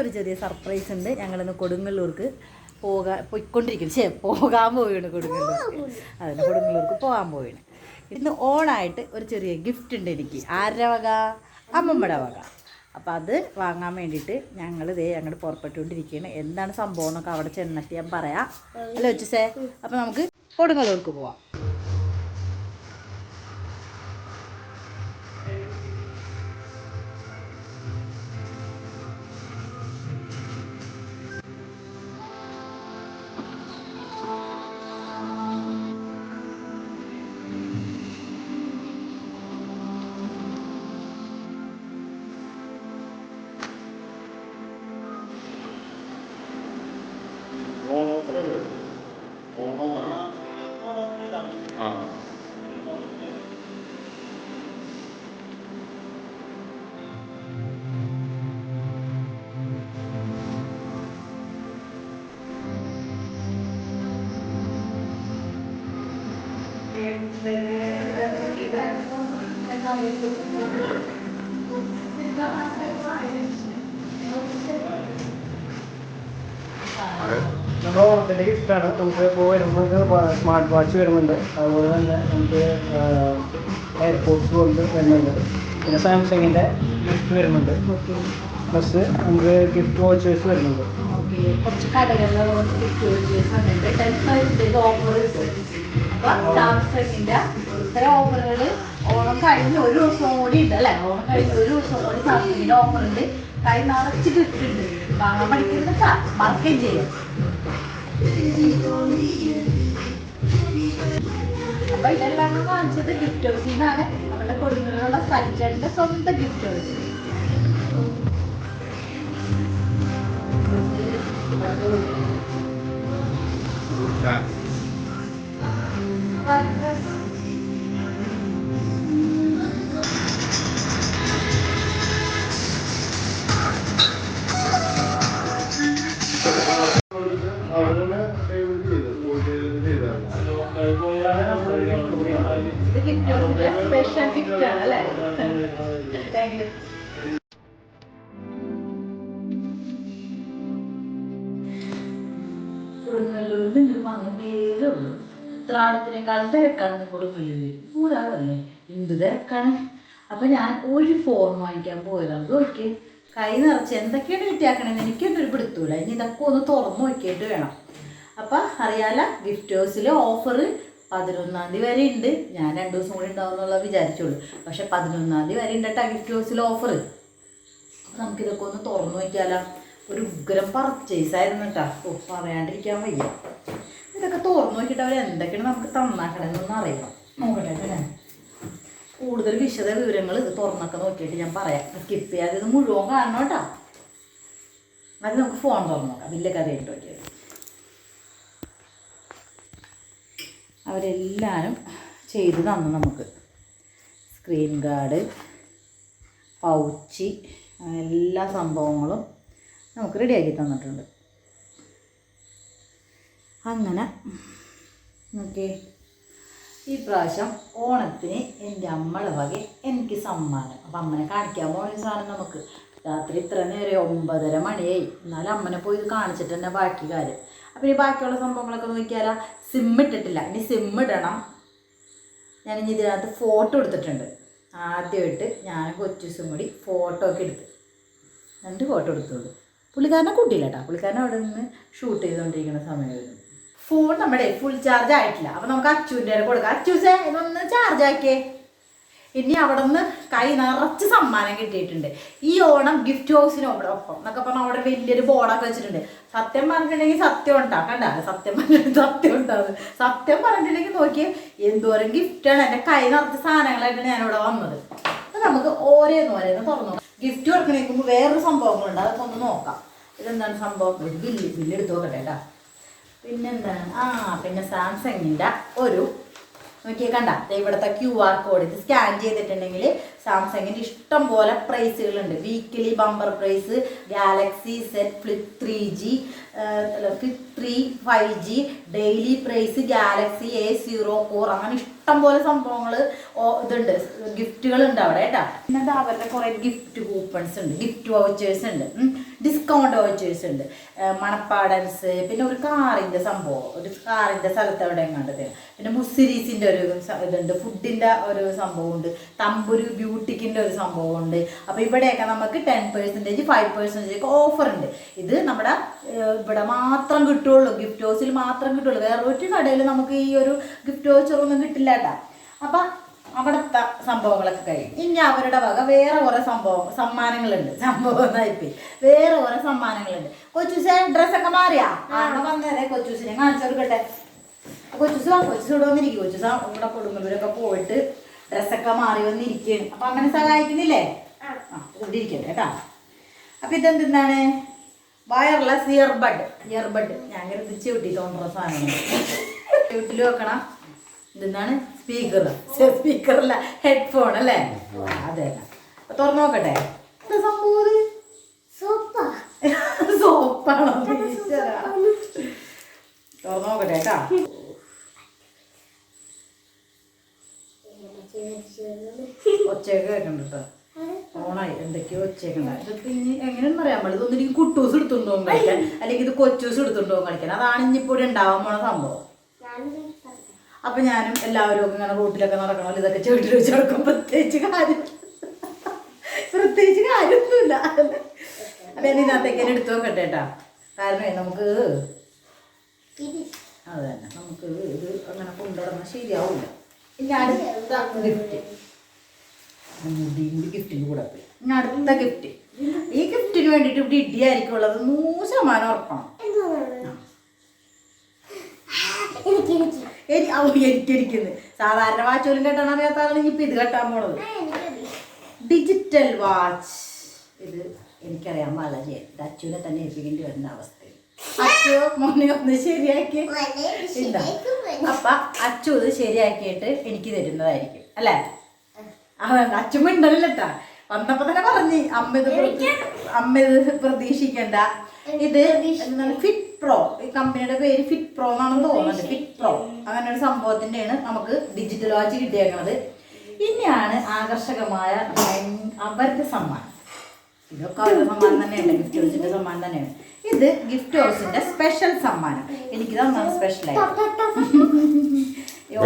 ഇന്നൊരു ചെറിയ സർപ്രൈസ് ഉണ്ട്. ഞങ്ങളിന്ന് കൊടുങ്ങല്ലൂർക്ക് പോകാൻ പോയിക്കൊണ്ടിരിക്കും ശേ പോകാൻ പോവുകയാണ് കൊടുങ്ങല്ലൂർ അതിന് കൊടുങ്ങല്ലൂർക്ക് പോകാൻ പോവുകയാണ് ഇന്ന് ഓണായിട്ട് ഒരു ചെറിയ ഗിഫ്റ്റ് ഉണ്ട് എനിക്ക്. ആരുടെ വക? അമ്മമ്മയുടെ വക. അപ്പോൾ അത് വാങ്ങാൻ വേണ്ടിയിട്ട് ഞങ്ങൾ ഇതേ അങ്ങോട്ട് പുറപ്പെട്ടുകൊണ്ടിരിക്കുകയാണ്. എന്താണ് സംഭവം എന്നൊക്കെ അവിടെ ചെന്നിട്ട് ഞാൻ പറയാം. അല്ലേ വെച്ചേ അപ്പോൾ നമുക്ക് കൊടുങ്ങല്ലൂർക്ക് പോവാം. നമ്മുടെ ഓണത്തിന്റെ ഗിഫ്റ്റാണ്. നമുക്ക് ഇപ്പോൾ വരുമ്പോൾ സ്മാർട്ട് വാച്ച് വരുന്നുണ്ട്. അതുപോലെ തന്നെ നമുക്ക് എയർപോർട്സ് കൊണ്ട് വരുന്നുണ്ട്. പിന്നെ സാംസങ്ങിന്റെ ഗിഫ്റ്റ് വരുന്നുണ്ട്. പ്ലസ് നമുക്ക് ഗിഫ്റ്റ് വാച്ചേഴ്സ് വരുന്നുണ്ട്. കുറച്ച് കടകളിൽ വന്നിട്ട് ടെൻ പെർസെന്റേജ് ഓഫർ അപ്പോൾ സാംസങ്ങിന്റെ ഇത്തരം ഓഫറുകൾ ഓണം കഴിഞ്ഞ് ഒരു ദിവസം കൂടി ഉണ്ട് അല്ലേ ഓണം കഴിഞ്ഞ് ഒരു ദിവസം കൂടി സാംസങ്ങിന്റെ ഓഫർ ഉണ്ട് കൈ നിറച്ചിട്ട് ഇട്ടിട്ടുണ്ട്. വാങ്ങാൻ പഠിക്കുന്നത് മറക്കുകയും ചെയ്യാം. അപ്പൊ ഇതെല്ലാം വാങ്ങിച്ചത് ഗിഫ്റ്റ് ഹൗസിൽ നിന്നാണ്. അവളുടെ കൊടുങ്ങലുള്ള സജ്ജന്റെ സ്വന്തം ഗിഫ്റ്റ് ഹൗസ് ഇത് ത്രാടത്തിനേക്കാളും തിരക്കാണ് വരും മൂന്നാളല്ലേ എന്ത് തിരക്കാണ്? അപ്പൊ ഞാൻ ഒരു ഫോൺ വാങ്ങിക്കാൻ പോയതാണ് നോക്കി കൈ നിറച്ച് എന്തൊക്കെയാണ് കിട്ടിയാക്കണെന്ന് എനിക്കൊന്നും ഒരു പിടുത്തൂല ഇനി ഇതൊക്കെ ഒന്ന് തുറന്നു നോക്കിയിട്ട് വേണം. അപ്പൊ അറിയാല ഗിഫ്റ്റ് ഹൗസിൽ ഓഫർ പതിനൊന്നാം തീയതി വരെ ഉണ്ട്. ഞാൻ രണ്ടു ദിവസം കൂടി ഉണ്ടാവും എന്നുള്ള വിചാരിച്ചോളൂ. പക്ഷെ പതിനൊന്നാം തീയതി വരെ ഉണ്ട് കേട്ടോ ഗിഫ്റ്റ് ഹൗസിൽ ഓഫർ അപ്പൊ നമുക്കിതൊക്കെ ഒന്ന് തുറന്നു നോക്കിയാലോ. ഒരു ഉഗ്രം പർച്ചേസ് ആയിരുന്നു കേട്ടോ പറയാണ്ടിരിക്കാൻ വയ്യ. ഇതൊക്കെ തുറന്നു നോക്കിയിട്ട് അവർ എന്തൊക്കെയാണ് നമുക്ക് തന്നാക്കണമെന്നൊന്നും അറിയണം. നോക്കട്ടെ അല്ലേ? കൂടുതൽ വിശദ വിവരങ്ങൾ ഇത് തുറന്നൊക്കെ നോക്കിയിട്ട് ഞാൻ പറയാം. സ്കിപ്പ് ചെയ്യാതെ ഇത് മുഴുവൻ കാരണം കേട്ടോ. അത് നമുക്ക് ഫോൺ തുറന്നു നോക്കാം. വലിയ കഥയിട്ട് നോക്കിയത് അവരെല്ലാവരും ചെയ്ത് തന്നു നമുക്ക്. സ്ക്രീൻ ഗാർഡ് പൗച്ച് എല്ലാ സംഭവങ്ങളും നമുക്ക് റെഡിയാക്കി തന്നിട്ടുണ്ട്. അങ്ങനെ. നോക്കേ ഈ പ്രാവശ്യം ഓണത്തിന് എന്റെ അമ്മയുടെ വക എനിക്ക് സമ്മാനം. അപ്പം അമ്മനെ കാണിക്കാൻ പോകുന്ന സാധനം നമുക്ക്. രാത്രി ഇത്ര നേരം ഒമ്പതര മണിയായി. എന്നാലും അമ്മനെ പോയി ഇത് കാണിച്ചിട്ട് തന്നെ ബാക്കി കാര്യം. അപ്പം ഈ ബാക്കിയുള്ള സംഭവങ്ങളൊക്കെ നോക്കിയാലാ? സിം ഇട്ടിട്ടില്ല. ഇനി സിം ഇടണം. ഞാൻ ഇനി ഇതിനകത്ത് ഫോട്ടോ എടുത്തിട്ടുണ്ട്. ആദ്യമായിട്ട് ഞാൻ കൊച്ചൂസും കൂടി ഫോട്ടോ ഒക്കെ എടുത്ത്. രണ്ട് ഫോട്ടോ എടുത്തോളൂ പുള്ളിക്കാരനെ കൂട്ടിയില്ല കേട്ടോ പുള്ളിക്കാരൻ അവിടെ നിന്ന് ഷൂട്ട് ചെയ്തുകൊണ്ടിരിക്കുന്ന സമയമായിരുന്നു. ഫോൺ നമ്മുടെ ഫുൾ ചാർജ് ആയിട്ടില്ല. അപ്പം നമുക്ക് അച്ചുവിന്റെ കൊടുക്കാം. അച്ചൂസേ ഇതൊന്ന് ചാർജ് ആക്കിയേ. ഇനി അവിടെ നിന്ന് കൈ നിറച്ച് സമ്മാനം കിട്ടിയിട്ടുണ്ട്. ഈ ഓണം ഗിഫ്റ്റ് ഹൗസിനോട് ഒപ്പം എന്നൊക്കെ പറഞ്ഞാൽ അവിടെ വലിയൊരു ബോർഡൊക്കെ വെച്ചിട്ടുണ്ട്. സത്യം പറഞ്ഞിട്ടുണ്ടെങ്കിൽ സത്യം ഉണ്ടാ കണ്ട? സത്യം പറഞ്ഞിട്ട് സത്യം ഉണ്ടാവും സത്യം പറഞ്ഞിട്ടുണ്ടെങ്കിൽ നോക്കിയേ എന്തോരം ഗിഫ്റ്റാണ് എന്റെ കൈ നിറച്ച സാധനങ്ങളായിട്ടാണ് ഞാനിവിടെ വന്നത്. അപ്പം നമുക്ക് ഓരോന്ന് ഓരോന്ന് തുറന്നു നോക്കാം. ഗിഫ്റ്റ് കൊടുക്കണേക്കുമ്പോൾ വേറൊരു സംഭവങ്ങളുണ്ട്. അതൊക്കെ ഒന്ന് നോക്കാം. ഇതെന്താണ് സംഭവം? ബില്ല് ബില്ല് എടുത്ത് നോക്കട്ടെ കേട്ടോ. പിന്നെന്താണ്? ആ പിന്നെ സാംസങ്ങിന്റെ ഒരു നോക്കിയേ കണ്ട? ഇവിടുത്തെ ക്യു ആർ കോഡ് ഇത് സ്കാൻ ചെയ്തിട്ടുണ്ടെങ്കിൽ സാംസങ്ങിന്റെ ഇഷ്ടം പോലെ പ്രൈസുകളുണ്ട് weekly bumper prize Galaxy Z flip three G flip three five G daily prize Galaxy A zero four അങ്ങനെ ഇഷ്ടം ഇഷ്ടംപോലെ സംഭവങ്ങൾ ഇതുണ്ട്. ഗിഫ്റ്റുകൾ ഉണ്ട് അവിടെ കേട്ടോ. പിന്നെ ദാ അവരുടെ കുറേ ഗിഫ്റ്റ് കൂപ്പൺസ് ഉണ്ട്. ഗിഫ്റ്റ് വൗച്ചേഴ്സ് ഉണ്ട്. ഡിസ്കൗണ്ട് വൗച്ചേഴ്സ് ഉണ്ട്. മണപ്പാടൻസ് പിന്നെ ഒരു കാറിന്റെ സംഭവം. ഒരു കാറിന്റെ സ്ഥലത്ത് അവിടെ എങ്ങാണ്ട് പിന്നെ മുസിരീസിന്റെ ഒരു ഇതുണ്ട്. ഫുഡിന്റെ ഒരു സംഭവമുണ്ട്. തമ്പുരു ബ്യൂട്ടിക്കിന്റെ ഒരു സംഭവമുണ്ട്. അപ്പോൾ ഇവിടെയൊക്കെ നമുക്ക് ten percentage five percentage offer ഉണ്ട്. ഇത് നമ്മുടെ ഇവിടെ മാത്രം കിട്ടുള്ളൂ ഗിഫ്റ്റ് ഹൗസിൽ മാത്രം കിട്ടുള്ളൂ വേറെ ഒരു കടയിൽ നമുക്ക് ഈ ഒരു ഗിഫ്റ്റ് വൗച്ചറൊന്നും കിട്ടില്ല കേട്ടാ. അപ്പം അവിടുത്തെ സംഭവങ്ങളൊക്കെ കഴിയും ഇനി അവരുടെ വക വേറെ കുറേ സംഭവം സമ്മാനങ്ങളുണ്ട്. സംഭവം എന്നായിപ്പോയി വേറെ കുറേ സമ്മാനങ്ങളുണ്ട്. കൊച്ചൂസെ ഡ്രസ്സൊക്കെ മാറിയാ? അവിടെ വന്നേരെ കൊച്ചൂസിനെ കാണിച്ചു കൊടുക്കട്ടെ. കൊച്ചൂസ് കൊച്ചൂസ് ഇവിടെ വന്നിരിക്കും. കൊച്ചൂസ് ഇവിടെ കൊടുങ്ങല്ലൂരൊക്കെ പോയിട്ട് ഡ്രസ്സൊക്കെ മാറി വന്നിരിക്കുകയാണ്. അപ്പം അങ്ങനെ സഹായിക്കുന്നില്ലേ? ആ. ഇവിടെ ഇരിക്കട്ടെ കേട്ടാ. അപ്പം ഇതെന്താണ് വയർലെസ് ഇയർബഡ് ഇയർബഡ് ഞാൻ കരുതിച്ച് വിട്ടിട്ടുണ്ടോ സാധനം വീട്ടിൽ വെക്കണം. ഇതെന്താണ്? സ്പീക്കർ സ്പീക്കറല്ല ഹെഡ്ഫോൺ അല്ലേ അതെ തുറന്നു നോക്കട്ടെ. എന്താ സംഭവം ഇത്? സോപ്പാണോ? ഈശ്വരാ. തുറന്നു നോക്കട്ടെ കേട്ടാ. ഒച്ചയൊക്കെ കേൾക്കണ്ട കേട്ടോ ഓണായി. എന്തൊക്കെയോ ഒച്ചയൊക്കെ ഇതൊക്കെ ഇനി എങ്ങനെയാണെന്ന് അറിയാൻ പാടില്ല. ഇതൊന്നും എനിക്ക് കുട്ടൂസ് എടുത്തുണ്ടോ കളിക്കാൻ അല്ലെങ്കിൽ ഇത് കൊച്ചൂസ് എടുത്തുണ്ടോ കളിക്കാൻ അതാണ് ഇനിയിപ്പോൾ ഇവിടെ ഉണ്ടാവാൻ പോണ സംഭവം. അപ്പൊ ഞാനും എല്ലാവരും ഇങ്ങനെ റൂട്ടിലൊക്കെ നടക്കണമല്ലോ ഇതൊക്കെ ചെവിട്ടിൽ വെച്ച് നടക്കും. പ്രത്യേകിച്ച് കാര്യം പ്രത്യേകിച്ച് കാര്യമൊന്നുമില്ല. അപ്പൊ ഞാൻ ഇതിനകത്തേക്ക് തന്നെ എടുത്തു നോക്കട്ടെ കേട്ടാ. കാരണം നമുക്ക് അത് തന്നെ. നമുക്ക് ഇത് അങ്ങനെ കൊണ്ടുനടന്നാൽ ശരിയാവില്ല ഇനി അടുത്ത ഗിഫ്റ്റ് മുടിയും ഗിഫ്റ്റിന് കൂടെ പോയി. ഇനി അടുത്ത ഗിഫ്റ്റ് ഈ ഗിഫ്റ്റിന് വേണ്ടിയിട്ട് ഇവിടെ ഇടിയായിരിക്കും ഉള്ളത്. നൂറ് ശതമാനം ഉറപ്പാണ്. എനിക്ക് എനിക്കിരിക്കുന്നത് സാധാരണ വാച്ചോലും കെട്ടാൻ അറിയാത്ത ആളാണ് ഇപ്പൊ ഇത് കെട്ടാൻ പോണത്. ഡിജിറ്റൽ വാച്ച് ഇത് എനിക്കറിയാം വളരെ. അച്ചുവിനെ തന്നെ ഏൽപ്പിക്കേണ്ടി വരുന്ന അവസ്ഥ. അച്ചു മോനെ ഒന്ന് ശരിയാക്കി. ഇല്ല അപ്പൊ അച്ചു ഇത് ശരിയാക്കിയിട്ട് എനിക്ക് തരുന്നതായിരിക്കും. അല്ലേ? അച്ചു മിണ്ടല്ലട്ടാ വന്നപ്പോ തന്നെ പറഞ്ഞു അമ്മ ഇത് അമ്മ ഇത് പ്രതീക്ഷിക്കണ്ട. ഇത് ഫിറ്റ് പ്രോ ഈ കമ്പനിയുടെ പേര് ഫിറ്റ് പ്രോ എന്നാണെന്ന് തോന്നുന്നുണ്ട്. ഫിറ്റ് പ്രോ അങ്ങനെ ഒരു സംഭവത്തിന്റെയാണ് നമുക്ക് ഡിജിറ്റൽ വാച്ച് കിട്ടിയേക്കുന്നത് ഇനിയാണ് ആകർഷകമായ അവരുടെ സമ്മാനം. ഇതൊക്കെ അവരുടെ സമ്മാനം തന്നെയാണ്. ഗിഫ്റ്റ് ഹൗസിന്റെ സമ്മാനം തന്നെയാണ്. ഇത് ഗിഫ്റ്റ് ഹൗസിന്റെ സ്പെഷ്യൽ സമ്മാനം. എനിക്ക് തന്നാണ് സ്പെഷ്യലായിട്ട്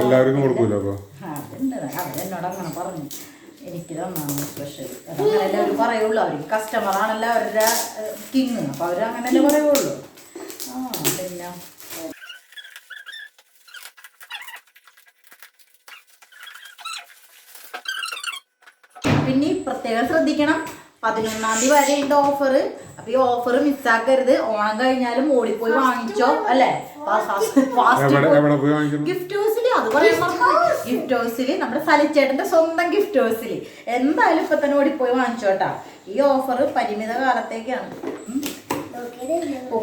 എല്ലാവർക്കും കൊടുക്കൂലോ അപ്പൊ? അതുണ്ട്. അവരെന്നോട് അങ്ങനെ പറഞ്ഞു. എനിക്ക് തന്നാണ് സ്പെഷ്യൽ അതങ്ങനെ എല്ലാവരും പറയുള്ളൂ. അവർ കസ്റ്റമർ ആണല്ലോ അവരുടെ കിങ് അപ്പോൾ അവർ അങ്ങനെയല്ലേ പറയുള്ളൂ. പിന്നെ പിന്നെ പ്രത്യേകം ശ്രദ്ധിക്കണം. പതിനൊന്നാം തീയതി വരെ ഉണ്ട് ഓഫർ അപ്പൊ ഈ ഓഫർ മിസ്സാക്കരുത് ഓണം കഴിഞ്ഞാലും ഓടിപ്പോയി വാങ്ങിച്ചോ അല്ലെ? ഗിഫ്റ്റ് ഹൗസിൽ അത് പറയാൻ ഗിഫ്റ്റ് ഹൗസിൽ നമ്മുടെ സലിച്ചേട്ടന്റെ സ്വന്തം ഗിഫ്റ്റ് ഹൗസിൽ എന്തായാലും ഇപ്പൊ തന്നെ ഓടിപ്പോയി വാങ്ങിച്ചോട്ടാ. ഈ ഓഫർ പരിമിത കാലത്തേക്കാണ്.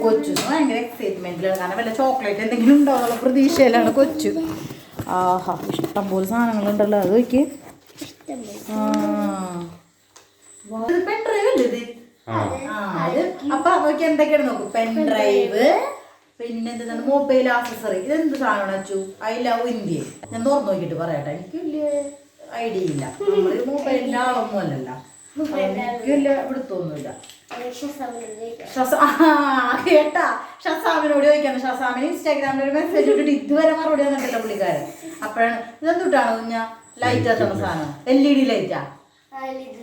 കൊച്ചു ഭയങ്കര എക്സൈറ്റ്മെന്റിലാണ് കാരണം വല്ല ചോക്ലേറ്റ് എന്തെങ്കിലും ഉണ്ടാവുള്ള പ്രതീക്ഷയിലാണ് കൊച്ചു. ആഹാ ഇഷ്ടം പോലെ സാധനങ്ങളുണ്ടല്ലോ അത് നോക്കി. പെൻ ഡ്രൈവ് അല്ലേ ഇത്? അപ്പൊ നോക്കി എന്തൊക്കെയാണ് നോക്കൂ? പെൻ ഡ്രൈവ് പിന്നെ എന്താണ്? മൊബൈൽ ആക്സസറി ഇതെന്ത് സാധനമാണ് അച്ചു? ഐ ലവ് ഇന്ത്യ ഞാൻ തുറന്നു നോക്കിയിട്ട് പറയട്ടെ. എനിക്ക് വലിയ ഐഡിയ ഇല്ല. നമ്മൾ മൊബൈലിന്റെ ആളൊന്നും അല്ലല്ലോ. എനിക്ക് വലിയ ആ, കേട്ടാ ഷസാമിനോട് ചോദിക്കാണ് ഷസാമിന് ഇൻസ്റ്റാഗ്രാമിൽ ഒരു മെസ്സേജ് ഇട്ടിട്ട് ഇതുവരെ മറുപടി വന്നിട്ടില്ല പുള്ളിക്കാരൻ അപ്പോഴാണ് ഇതെന്തുട്ടാണ് കുഞ്ഞ ലൈറ്റ് എത്തണ സാധനം എൽ ഇ ഡി ലൈറ്റാ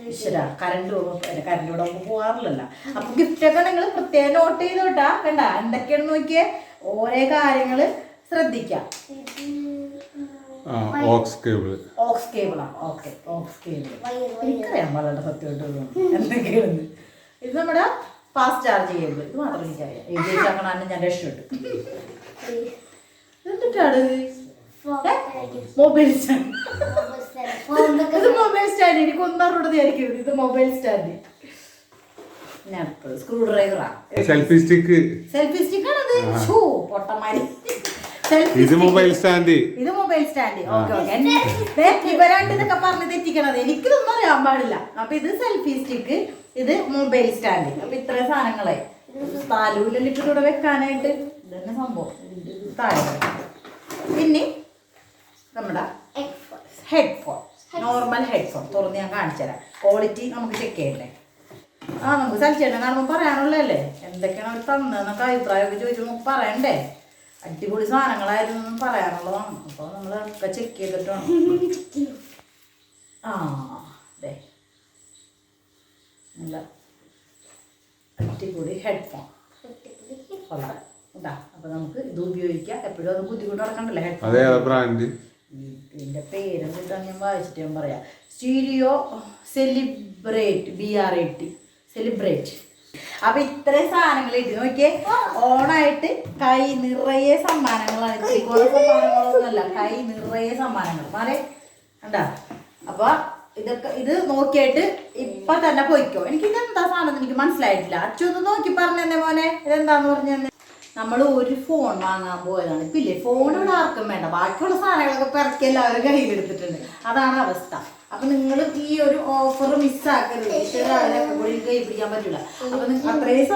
ഈശ്വര കറണ്ട് കറണ്ട് ഇവിടെ നമുക്ക് പോകാറില്ലല്ലോ അപ്പൊ ഗിഫ്റ്റൊക്കെ നിങ്ങൾ പ്രത്യേകം നോട്ട് ചെയ്തോട്ടാ കണ്ട എന്തൊക്കെയാണ് നോക്കിയേ ഓരോ കാര്യങ്ങൾ ശ്രദ്ധിക്കാം ഓക്സ് കേബിൾ ഓക്സ് കേബിളാ. ഓക്കെ ഓക്സ് കേബിൾ എനിക്കറിയാൻ പാടില്ല സത്യമായിട്ട് എന്തൊക്കെയാണ് ഇത് നമ്മുടെ ഫാസ്റ്റ് ചാർജ് ചെയ്യുമ്പോൾ. ഇത് മാത്രം എനിക്കറിയാം എഴുതി വെച്ചാക്കണ ഞാൻ രക്ഷപ്പെട്ടു. എന്നിട്ടാണ് മൊബൈൽ സ്റ്റാൻഡ് ഇത് മൊബൈൽ സ്റ്റാൻഡ് എനിക്ക് ഒന്നും വിചാരിക്കരുത്. ഇത് മൊബൈൽ സ്റ്റാൻഡ് സ്ക്രൂ ഡ്രൈവറാ സെൽഫി സ്റ്റിക്ക് സെൽഫി സ്റ്റിക്ക് ആണത്. ഷൂ പൊട്ടമാരി ഇത് മൊബൈൽ സ്റ്റാൻഡ് ഇത് മൊബൈൽ സ്റ്റാൻഡ് ഓക്കെ ഓക്കെ ഇവരാണ്ട് ഇതൊക്കെ പറഞ്ഞ് തെറ്റിക്കണത്. എനിക്കിതൊന്നും അറിയാൻ പാടില്ല. അപ്പൊ ഇത് സെൽഫി സ്റ്റിക്ക് ഇത് മൊബൈൽ സ്റ്റാൻഡ് അപ്പൊ ഇത്ര സാധനങ്ങളെ. താലൂലിപ്പിലൂടെ ഇവിടെ വെക്കാനായിട്ട് ഇതന്നെ സംഭവം. താഴെ പിന്നെ നമ്മുടെ ഹെഡ്ഫോൺ നോർമൽ ഹെഡ്ഫോൺ തുറന്ന് ഞാൻ കാണിച്ചു തരാം. ക്വാളിറ്റി നമുക്ക് ചെക്ക് ചെയ്യണ്ടേ? ആ നമുക്ക് സൽച്ചേട്ടൻ കാണുമ്പോൾ പറയാനുള്ളതല്ലേ? എന്തൊക്കെയാണ് അവർ തന്നതെന്നൊക്കെ അഭിപ്രായമൊക്കെ ചോദിച്ചു നമുക്ക് പറയണ്ടേ? അടിപൊളി സാധനങ്ങളായിരുന്നു എന്ന് പറയാനുള്ളതാണ്. അപ്പോൾ നമ്മളൊക്കെ ചെക്ക് ചെയ്തിട്ടാണ്. ആ അതെ നല്ല അടിപൊളി ഹെഡ്ഫോൺ കൊള്ളാം. ഇതാ അപ്പോൾ നമുക്ക് ഇത് ഉപയോഗിക്കാം. എപ്പോഴും അത് ബുദ്ധിമുട്ട് നടക്കണ്ടല്ലോ ഹെഡ്ഫോൺ ബ്രാൻഡ്. ഇതിന്റെ പേരെന്തിട്ടാ ഞാൻ വായിച്ചിട്ട് ഞാൻ പറയാം. Stereo celebrate B R A T celebrate അപ്പൊ ഇത്രയും സാധനങ്ങൾ ഇട്ട് നോക്കിയേ. ഓണായിട്ട് കൈ നിറയെ സമ്മാനങ്ങളാണ്. സമ്മാനങ്ങളൊന്നുമല്ല കൈ നിറയെ സമ്മാനങ്ങൾ. മാറി. കണ്ടാ? അപ്പൊ ഇതൊക്കെ ഇത് നോക്കിയിട്ട് ഇപ്പൊ തന്നെ പോയിക്കോ. എനിക്ക് ഇതെന്താ സാധനം എനിക്ക് മനസ്സിലായിട്ടില്ല. അച്ഛൻ ഒന്ന് നോക്കി പറഞ്ഞെന്നെ മോനെ. ഇതെന്താന്ന് പറഞ്ഞു നമ്മൾ ഒരു ഫോൺ വാങ്ങാൻ പോയതാണ്. ഇപ്പില്ലേ ഫോൺ ഇവിടെ ആർക്കും വേണ്ട. ബാക്കിയുള്ള സാധനങ്ങളൊക്കെ പിറക്കി എല്ലാവരും കയ്യിലെടുത്തിട്ടുണ്ട്. അതാണ് അവസ്ഥ. അപ്പൊ നിങ്ങൾ ഈ ഒരു ഓഫർ മിസ്സാക്കരുത് ഇഷ്ടം കൂടി കൈ പിടിക്കാൻ പറ്റില്ല അപ്പൊ നിങ്ങൾക്ക് അത്രയും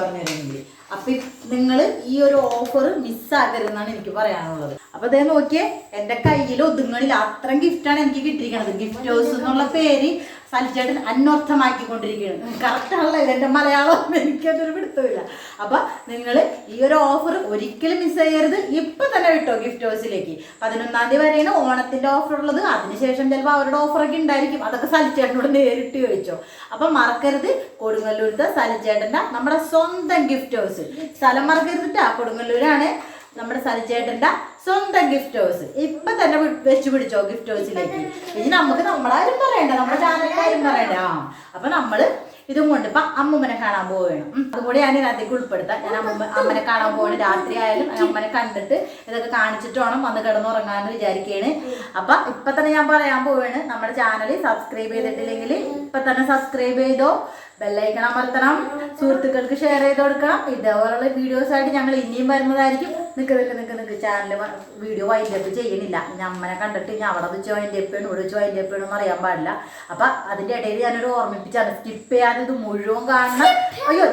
പറഞ്ഞു തരുമെങ്കിൽ അപ്പൊ നിങ്ങൾ ഈ ഒരു ഓഫർ മിസ്സാക്കരുതെന്നാണ് എനിക്ക് പറയാനുള്ളത്. അപ്പൊ അതേ നോക്കിയേ എന്റെ കയ്യിൽ ഒതുങ്ങണില്ല. അത്രയും ഗിഫ്റ്റാണ് എനിക്ക് കിട്ടിയിരിക്കണത്. ഗിഫ്റ്റ് ഹൗസ് എന്നുള്ള പേര് സലിച്ചേട്ടൻ അന്വർത്ഥമാക്കിക്കൊണ്ടിരിക്കുകയാണ്. കറക്റ്റ് ആണല്ലോ എന്റെ മലയാളം. എനിക്കതൊരു പിടുത്തമില്ല. അപ്പം നിങ്ങൾ ഈ ഒരു ഓഫർ ഒരിക്കലും മിസ് ചെയ്യരുത്. ഇപ്പം തന്നെ വിട്ടോ ഗിഫ്റ്റ് ഹൗസിലേക്ക് പതിനൊന്നാം തീയതി വരെയാണ് ഓണത്തിന്റെ ഓഫർ ഉള്ളത്. അതിനുശേഷം ചിലപ്പോൾ അവരുടെ ഓഫറൊക്കെ ഉണ്ടായിരിക്കും. അതൊക്കെ സലിച്ചേട്ടനോട് നേരിട്ട് ചോദിച്ചോ. അപ്പം മറക്കരുത്. കൊടുങ്ങല്ലൂരത്തെ സലിച്ചേട്ടന്റെ നമ്മുടെ സ്വന്തം ഗിഫ്റ്റ് ഹൗസ് സ്ഥലം മറക്കരുതിട്ടാ കൊടുങ്ങല്ലൂരാണ്. നമ്മുടെ സലിച്ചേട്ടന്റെ സ്വന്തം ഗിഫ്റ്റ് ഹൗസ് ഇപ്പൊ തന്നെ വെച്ചു പിടിച്ചോ ഗിഫ്റ്റ് ഹൗസിലേക്ക് ഇനി നമുക്ക് നമ്മളാരും പറയണ്ട നമ്മുടെ ചാനലിലാരും പറയണ്ട. ആ അപ്പൊ നമ്മൾ ഇതും കൊണ്ട് ഇപ്പൊ അമ്മൂമ്മനെ കാണാൻ പോവുകയാണ്. അതുകൂടി ഞാൻ ഇതിനകത്തേക്ക് ഉൾപ്പെടുത്താം. ഞാൻ അമ്മ അമ്മനെ കാണാൻ പോവാണ്. രാത്രി ആയാലും അമ്മനെ കണ്ടിട്ട് ഇതൊക്കെ കാണിച്ചിട്ട് വേണം വന്ന് കിടന്നുറങ്ങാന്ന് വിചാരിക്കുകയാണ്. അപ്പൊ ഇപ്പൊ തന്നെ ഞാൻ പറയാൻ പോവുകയാണ്. നമ്മുടെ ചാനൽ സബ്സ്ക്രൈബ് ചെയ്തിട്ടില്ലെങ്കിൽ ഇപ്പൊ തന്നെ സബ്സ്ക്രൈബ് ചെയ്തോ. ബെല്ലൈക്കൺ അമർത്തണം. സുഹൃത്തുക്കൾക്ക് ഷെയർ ചെയ്ത് കൊടുക്കണം. ഇതേപോലുള്ള വീഡിയോസ് ആയിട്ട് ഞങ്ങൾ ഇനിയും വരുന്നതായിരിക്കും. നിൽക്ക് നിൽക്ക് നിൽക്ക് നിൽക്ക് ചാനൽ വീഡിയോ വൈൻഡ് അപ്പ് ചെയ്യണില്ല. ഞമ്മനെ കണ്ടിട്ട് ഞാൻ അവിടെ വെച്ച് വൈൻഡ് അപ്പ് ചെയ്യണം ഇവിടെ വെച്ച് വൈൻഡ് അപ്പ് ചെയ്യണം എന്ന് അറിയാൻ പാടില്ല. അപ്പൊ അതിന്റെ ഇടയിൽ ഞാനൊരു ഓർമ്മിപ്പിച്ചാണ്. സ്കിപ്പ് ചെയ്യാതെ ഇത് മുഴുവൻ കാണണം. അയ്യോ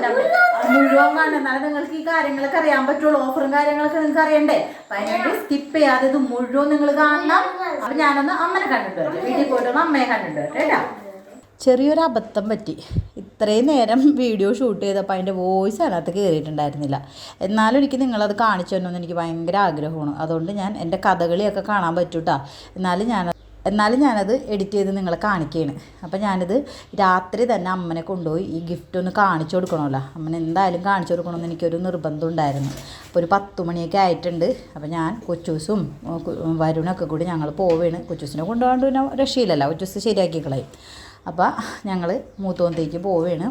മുഴുവൻ കാണണം. എന്നാലും നിങ്ങൾക്ക് ഈ കാര്യങ്ങളൊക്കെ അറിയാൻ പറ്റുള്ളൂ. ഓഫറും കാര്യങ്ങളൊക്കെ നിങ്ങൾക്ക് അറിയണ്ടേ? അതിനായിട്ട് അതിനുവേണ്ടി സ്കിപ്പ് ചെയ്യാതെ ഇത് മുഴുവൻ നിങ്ങൾ കാണണം. അപ്പൊ ഞാനൊന്ന് അമ്മനെ കണ്ടിട്ട് വരട്ടെ. വീട്ടിൽ പോയിട്ടൊന്ന് അമ്മയെ കണ്ടിട്ട് വരട്ടെ കേട്ടോ. ചെറിയൊരു അബദ്ധം പറ്റി. ഇത്രയും നേരം വീഡിയോ ഷൂട്ട് ചെയ്തപ്പോൾ അതിന്റെ വോയിസ് അതിനകത്ത് കയറിയിട്ടുണ്ടായിരുന്നില്ല. എന്നാലും എനിക്ക് നിങ്ങളത് കാണിച്ചു തന്നെ എനിക്ക് ഭയങ്കര ആഗ്രഹമാണ്. അതുകൊണ്ട് ഞാൻ എന്റെ കഥകളിയൊക്കെ കാണാൻ പറ്റൂട്ടാ. എന്നാലും ഞാൻ എന്നാലും ഞാനത് എഡിറ്റ് ചെയ്ത് നിങ്ങളെ കാണിക്കുകയാണ്. അപ്പോൾ ഞാനിത് രാത്രി തന്നെ അമ്മനെ കൊണ്ടുപോയി ഈ ഗിഫ്റ്റ് ഒന്ന് കാണിച്ചു കൊടുക്കണമല്ലോ. അമ്മനെ എന്തായാലും കാണിച്ചു കൊടുക്കണമെന്ന് എനിക്കൊരു നിർബന്ധം ഉണ്ടായിരുന്നു. അപ്പോൾ ഒരു പത്ത് മണിയൊക്കെ ആയിട്ടുണ്ട്. അപ്പോൾ ഞാൻ കൊച്ചൂസും വരുണൊക്കെ കൂടി ഞങ്ങൾ പോവുകയാണ്. കൊച്ചൂസിനെ കൊണ്ടുപോകാണ്ട് പിന്നെ രക്ഷയില്ലല്ലോ. കൊച്ചൂസ് ശരിയാക്കി കളയും അപ്പോൾ ഞങ്ങൾ മൂത്തോന്തേക്ക് പോവുകയാണ്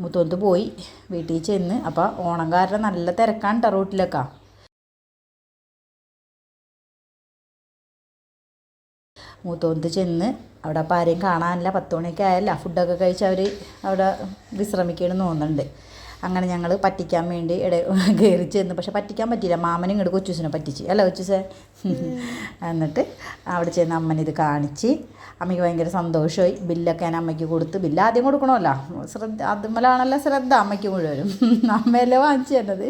മൂത്തോന്ത് പോയി വീട്ടിൽ ചെന്ന് അപ്പോൾ ഓണം കാരണം നല്ല തിരക്കാണ് കേട്ടോ മൂത്തോന്ത് ചെന്ന് അവിടെ അപ്പോൾ ആരെയും കാണാനില്ല. പത്ത് മണിയൊക്കെ ആയല്ല. ഫുഡൊക്കെ കഴിച്ച് അവർ അവിടെ വിശ്രമിക്കണമെന്ന് തോന്നുന്നുണ്ട് അങ്ങനെ ഞങ്ങൾ പറ്റിക്കാൻ വേണ്ടി ഇട കയറി ചെന്ന്. പക്ഷെ പറ്റിക്കാൻ പറ്റിയില്ല. മാമനും ഇങ്ങോട്ട് കൊച്ചൂസിനെ പറ്റിച്ച്. അല്ല കൊച്ചൂസേ? എന്നിട്ട് അവിടെ ചെന്ന് അമ്മനെ ഇത് കാണിച്ച് അമ്മയ്ക്ക് ഭയങ്കര സന്തോഷമായി. ബില്ലൊക്കെ ഞാൻ അമ്മയ്ക്ക് കൊടുത്ത് ബില്ല് ആദ്യം കൊടുക്കണമല്ലോ. ശ്രദ്ധ അതുമ്മലാണല്ലോ ശ്രദ്ധ അമ്മയ്ക്ക് മുഴുവനും. അമ്മയല്ലേ വാങ്ങിച്ചു തന്നത്.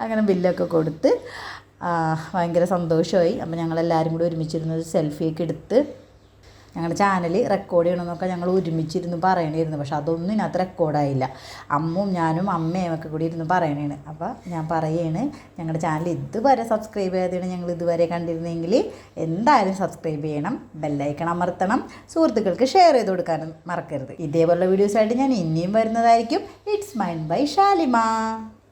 അങ്ങനെ ബില്ലൊക്കെ കൊടുത്ത് ഭയങ്കര സന്തോഷമായി. അപ്പം ഞങ്ങളെല്ലാവരും കൂടി ഒരുമിച്ചിരുന്നത് സെൽഫിയൊക്കെ എടുത്ത് ഞങ്ങളുടെ ചാനൽ റെക്കോർഡ് ചെയ്യണമെന്നൊക്കെ ഞങ്ങൾ ഒരുമിച്ചിരുന്ന് പറയണമായിരുന്നു പക്ഷെ അതൊന്നും ഇതിനകത്ത് റെക്കോർഡായില്ല അമ്മും ഞാനും അമ്മയും ഒക്കെ കൂടി ഇരുന്ന് പറയണേണ്. അപ്പോൾ ഞാൻ പറയുകയാണ് ഞങ്ങളുടെ ചാനൽ ഇതുവരെ സബ്സ്ക്രൈബ് ചെയ്യാതെയാണ് ഞങ്ങൾ ഇതുവരെ കണ്ടിരുന്നെങ്കിൽ എന്തായാലും സബ്സ്ക്രൈബ് ചെയ്യണം ബെല്ലൈക്കൺ അമർത്തണം സുഹൃത്തുക്കൾക്ക് ഷെയർ ചെയ്ത് കൊടുക്കാനും മറക്കരുത്. ഇതേപോലുള്ള വീഡിയോസായിട്ട് ഞാൻ ഇനിയും വരുന്നതായിരിക്കും. It's mind by Shalimar